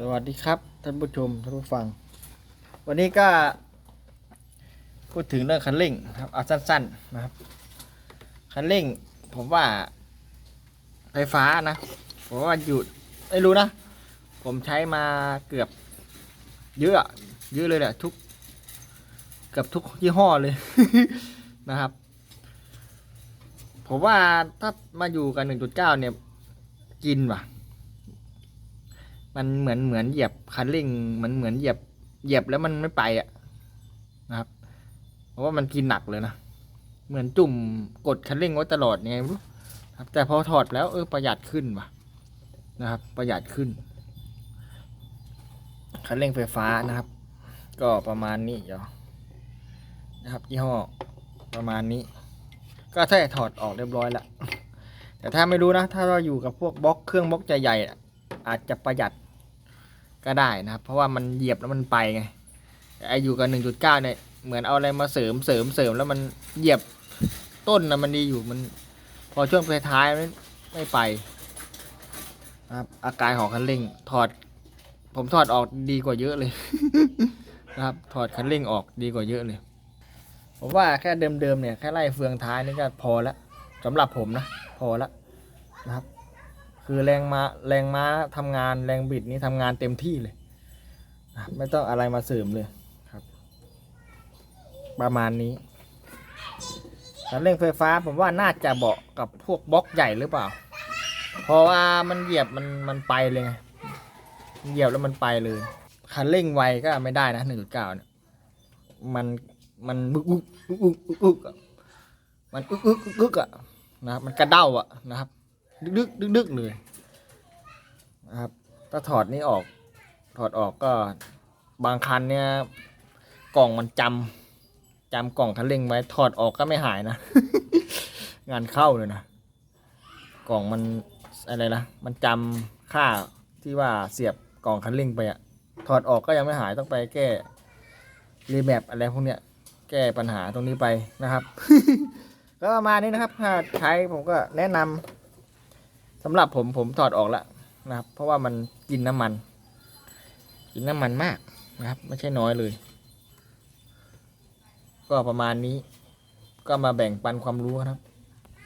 สวัสดีครับ ท่านผู้ชมท่านผู้ฟัง วันนี้ก็พูดถึงเรื่องคันเร่งนะครับเอาสั้นๆนะครับ คันเร่งผมว่าไฟฟ้านะผมว่าหยุดไม่รู้นะ ผมใช้มาเกือบเยอะอะเยอะเลยแหละทุกเกือบทุกยี่ห้อเลยนะครับ ผมว่าถ้ามาอยู่กัน 1.9 เนี่ยกินว่ะ มันเหมือนเหมือนเหยียบคันเร่งเหมือนเหมือนเหยียบเหยียบแล้วมันไม่ไปอะนะครับ เพราะว่ามันกินหนักเลยนะเหมือนจุ่มกดคันเร่งไว้ตลอดไงไม่รู้ครับ แต่พอถอดแล้วเออประหยัดขึ้นว่ะนะครับ ประหยัดขึ้นคันเร่งไฟฟ้านะครับ ก็ประมาณนี้เดี๋ยวนะครับยี่ห้อประมาณนี้ ก็ถ้าถอดออกเรียบร้อยแล้วแต่ถ้าไม่รู้นะ ถ้าเราอยู่กับพวกบล็อกเครื่องบล็อกใหญ่ๆอาจจะประหยัด ก็ได้นะครับ เพราะว่ามันเหยียบแล้วมันไปไงไออยู่กับ 1.9 เนี่ยเหมือนเอาอะไรมาเสริมเสริมเสริมแล้วมันเหยียบต้นนะมันดีอยู่มัน พอช่วงท้ายๆไม่ไม่ไปนะครับอาการของคันเร่งถอด ผมถอดออกดีกว่าเยอะเลยนะครับถอดคันเร่งออกดีกว่าเยอะเลย ผมว่าแค่เดิมๆเนี่ยแค่ไล่เฟืองท้ายนี่ก็พอแล้วสำหรับผมนะพอแล้วนะครับ คือแรงมาแรงม้าทำงานแรงบิดนี่ทำงานเต็มที่เลยไม่ต้องอะไรมาเสริมเลยครับ ประมาณนี้คันเร่งไฟฟ้าผมว่าน่าจะเหมาะกับพวกบล็อกใหญ่หรือเปล่า เพราะว่ามันเหยียบมันมันไปเลยไงเหยียบแล้วมันไปเลยคันเร่งไวก็ไม่ได้นะหนึ่งจุดเก้าเนี่ยมันมันบึกบึกบึกบึกบึกบึกอะมันอึกอึกอึกอึกอะนะมันกระเด้าอะนะครับ ดึกดึกดึกเลยนะครับ ถ้าถอดนี้ออก ถอดออกก็บางคันเนี่ยกล่องมันจำจำกล่องคันเร่งไว้ ถอดออกก็ไม่หายนะ งานเข้าเลยนะ กล่องมันอะไรนะมันจำค่าที่ว่าเสียบกล่องคันเร่งไปอะถอดออกก็ยังไม่หายต้องไปแก้รีแมปอะไรพวกเนี้ยแก้ปัญหาตรงนี้ไปนะครับ ก็ประมาณนี้นะครับ ถ้าใช้ผมก็แนะนำ สำหรับผมผมถอดออกแล้วนะครับ เพราะว่ามันกินน้ำมัน กินน้ำมันมากนะครับ ไม่ใช่น้อยเลย ก็ประมาณนี้ ก็มาแบ่งปันความรู้ครับ